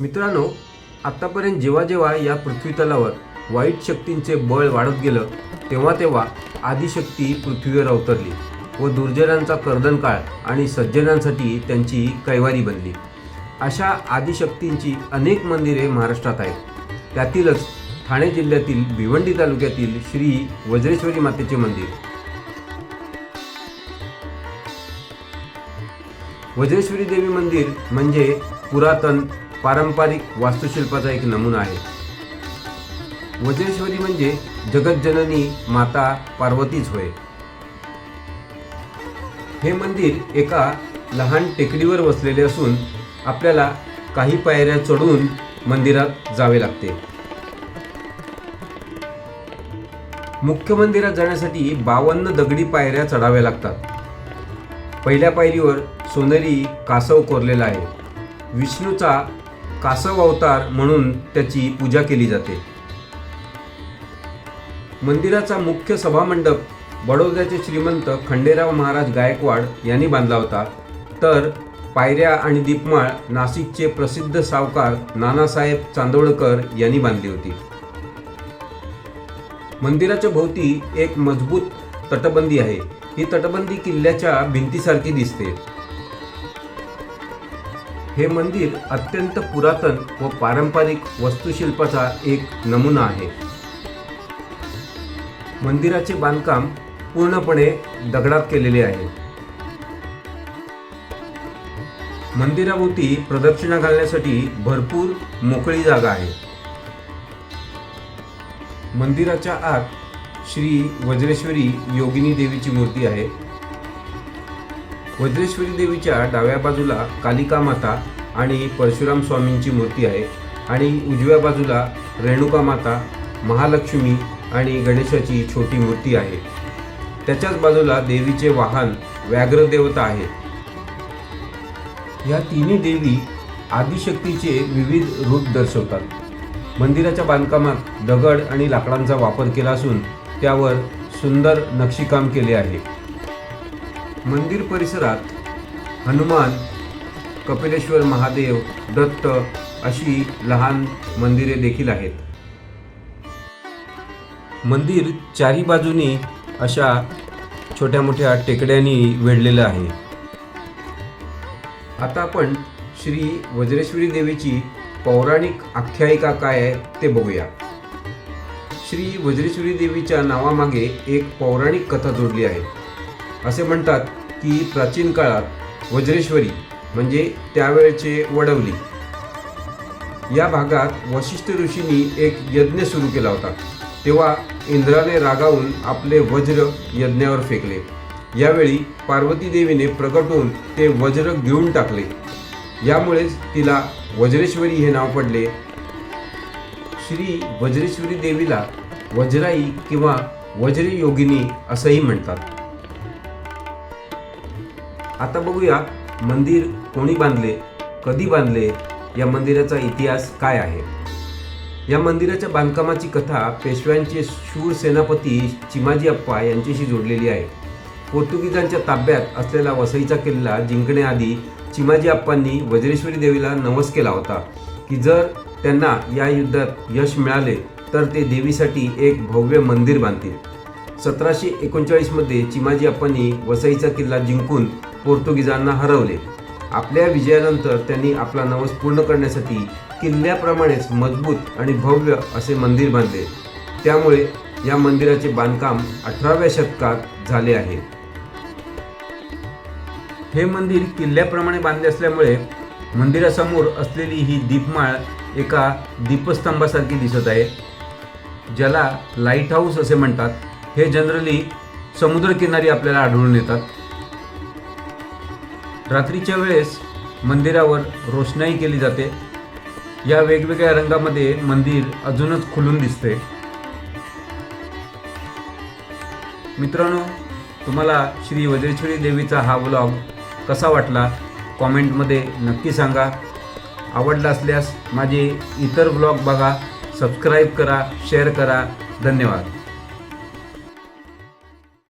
मित्रांनो आत्तापर्यंत जेव्हा जेव्हा या पृथ्वी तलावर वाईट शक्तींचे बळ वाढत गेलं तेव्हा तेव्हा आदिशक्ती पृथ्वीवर अवतरली व दुर्जनांचा कर्दन काळ आणि सज्जनांसाठी त्यांची कैवारी बनली. अशा आदिशक्तींची अनेक मंदिरे महाराष्ट्रात आहेत. त्यातीलच ठाणे जिल्ह्यातील भिवंडी तालुक्यातील श्री वज्रेश्वरी मातेचे मंदिर. वज्रेश्वरी देवी मंदिर म्हणजे पुरातन पारंपरिक वास्तुशिल्पाचा एक नमुना आहे. वज्रेश्वरी म्हणजे जगज्जननी माता पार्वतीच होय. हे मंदिर एका लहान टेकडीवर वसलेले असून आपल्याला काही पायऱ्या चढून मंदिरात जावे लागते. मुख्य मंदिरात जाण्यासाठी बावन्न दगडी पायऱ्या चढाव्या लागतात. पहिल्या पायरीवर सोनेरी कासव कोरलेला आहे. विष्णूचा कासव अवतार म्हणून त्याची पूजा केली जाते. मंदिराचा मुख्य सभामंडप बडोद्याचे श्रीमंत खंडेराव महाराज गायकवाड यांनी बांधला होता. तर पायऱ्या आणि दीपमाळ नाशिकचे प्रसिद्ध सावकार नानासाहेब चांदोडकर यांनी बांधली होती. मंदिराच्या भोवती एक मजबूत तटबंदी आहे. ही तटबंदी किल्ल्याच्या भिंतीसारखी दिसते. हे मंदिर अत्यंत पुरातन व पारंपरिक वास्तुशिल्पाचा एक नमुना आहे. मंदिराचे बांधकाम पूर्णपणे दगडात केलेले आहे. मंदिराभोवती प्रदक्षिणा घालण्यासाठी भरपूर मोकळी जागा आहे. मंदिराच्या आत श्री वज्रेश्वरी योगिनी देवीची मूर्ती आहे. वज्रेश्वरी देवीच्या डाव्या बाजूला कालिका माता आणि परशुराम स्वामींची मूर्ती आहे आणि उजव्या बाजूला रेणुका माता महालक्ष्मी आणि गणेशाची छोटी मूर्ती आहे. त्याच्याच बाजूला देवीचे वाहन व्याघ्र देवता आहे. या तिन्ही देवी आदिशक्तीचे विविध रूप दर्शवतात. मंदिराच्या बांधकामात दगड आणि लाकडांचा वापर केला असून त्यावर सुंदर नक्षीकाम केले आहे. मंदिर परिसरात हनुमान कपिलेश्वर महादेव दत्त अशी लहान मंदिरे देखील आहेत. मंदिर चारी बाजूनी अशा छोट्या मोठ्या टेकड्यांनी वेढलेलं आहे. आता आपण श्री वज्रेश्वरी देवीची पौराणिक आख्यायिका काय आहे ते बघूया. श्री वज्रेश्वरी देवीच्या नावामागे एक पौराणिक कथा जोडली आहे. असे म्हणतात की प्राचीन काळात वज्रेश्वरी म्हणजे त्यावेळचे वडवली या भागात वशिष्ठ ऋषींनी एक यज्ञ सुरू केला होता. तेव्हा इंद्राने रागावून आपले वज्र यज्ञावर फेकले. यावेळी पार्वती देवीने प्रकट होऊन ते वज्र घेऊन टाकले. यामुळेच तिला वज्रेश्वरी हे नाव पडले. श्री वज्रेश्वरी देवीला वज्राई किंवा वज्री योगिनी असंही म्हणतात. आता बघूया मंदिर कोणी बांधले कधी बांधले या मंदिराचा इतिहास काय आहे? या मंदिराच्या बांधकामाची कथा पेशव्यांचे शूर सेनापती चिमाजी अप्पा यांच्याशी जोडलेली आहे. पोर्तुगीजांच्या ताब्यात असलेला वसईचा किल्ला जिंकण्याआधी चिमाजी अप्पांनी वज्रेश्वरी देवीला नवस केला होता की जर त्यांना या युद्धात यश मिळाले तर ते देवीसाठी एक भव्य मंदिर बांधतील. सतराशे एकोणचाळीसमध्ये चिमाजी अप्पांनी वसईचा किल्ला जिंकून पोर्तुगीजांना हरवले. आपल्या विजयानंतर त्यांनी आपला नवस पूर्ण करण्यासाठी किल्ल्याप्रमाणेच मजबूत आणि भव्य असे मंदिर बांधले. त्यामुळे या मंदिराचे बांधकाम अठराव्या शतकात झाले आहे. हे मंदिर किल्ल्याप्रमाणे बांधले असल्यामुळे मंदिरासमोर असलेली ही दीपमाळ एका दीपस्तंभासारखी दिसत आहे ज्याला लाइट हाऊस असे म्हणतात. हे जनरली समुद्रकिनारी आपल्याला आढळून येतात. रात्रीच्या वेळेस मंदिरावर रोषणाई केली जाते. या वेगवेगळ्या रंगामध्ये मंदिर अजूनच खुलून दिसते. मित्रांनो तुम्हाला श्री वज्रेश्वरी देवीचा हा व्लॉग कसा वाटला? कॉमेंटमध्ये नक्की सांगा. आवडला असल्यास माझे इतर व्लॉग बघा सबस्क्राईब करा शेअर करा. धन्यवाद.